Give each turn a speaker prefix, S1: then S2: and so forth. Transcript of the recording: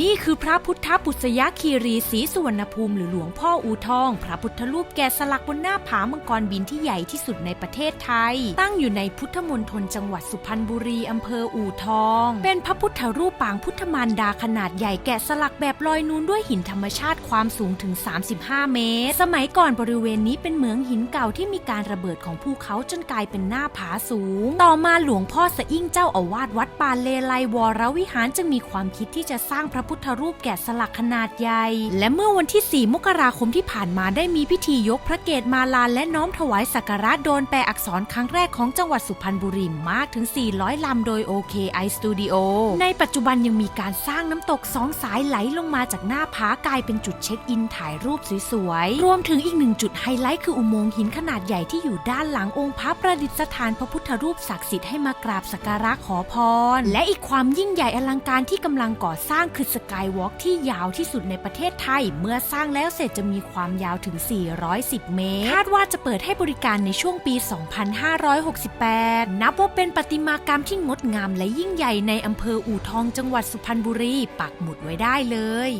S1: นี่คือพระพุทธปุษยคีรีศรีสุวรรณภูมิหรือหลวงพ่ออูทอง พระพุทธรูปแกะสลักบนหน้าผามังกรบินที่ใหญ่ที่สุดในประเทศไทย ตั้งอยู่ในพุทธมณฑลจังหวัดสุพรรณบุรีอำเภออูทอง เป็นพระพุทธรูปปางพุทธมารดาขนาดใหญ่แกะสลักแบบลอยนูนด้วยหินธรรมชาติความสูงถึง 35 เมตร สมัยก่อนบริเวณนี้เป็นเหมืองหินเก่าที่มีการระเบิดของภูเขาจนกลายเป็นหน้าผาสูง ต่อมาหลวงพ่อสะอิ่งเจ้าอาวาสวัดปานเลไลวรวิหารจึงมีความคิดที่จะสร้างพระพุทธรูปแกะสลักขนาดใหญ่ และเมื่อวันที่ 4 มกราคมที่ผ่านมาได้มีพิธียกพระเกศมาลาและน้อมถวายสักการะโดนแปลอักษรครั้งแรกของจังหวัดสุพรรณบุรีมากถึง 400 ลำโดย OKI Studio ในปัจจุบันยังมีการสร้างน้ำตกสองสายไหลลงมาจากหน้าผากลายเป็นจุดเช็คอินถ่ายรูปสวยๆ รวมถึงอีกหนึ่งจุดไฮไลท์คืออุโมงค์หินขนาดใหญ่ที่อยู่ด้านหลังองค์พระประดิษฐานพระพุทธรูปศักดิ์สิทธิ์ให้มากราบสักการะขอพร และอีกความยิ่งใหญ่อลังการที่กำลังก่อสร้างคือสกายวอล์กที่ยาวที่สุดในประเทศไทย เมื่อสร้างแล้วเสร็จจะมีความยาวถึง 410 เมตร คาดว่าจะเปิดให้บริการในช่วงปี 2568 นับว่าเป็นประติมากรรมที่งดงามและยิ่งใหญ่ในอำเภออู่ทองจังหวัดสุพรรณบุรี ปักหมุดไว้ได้เลย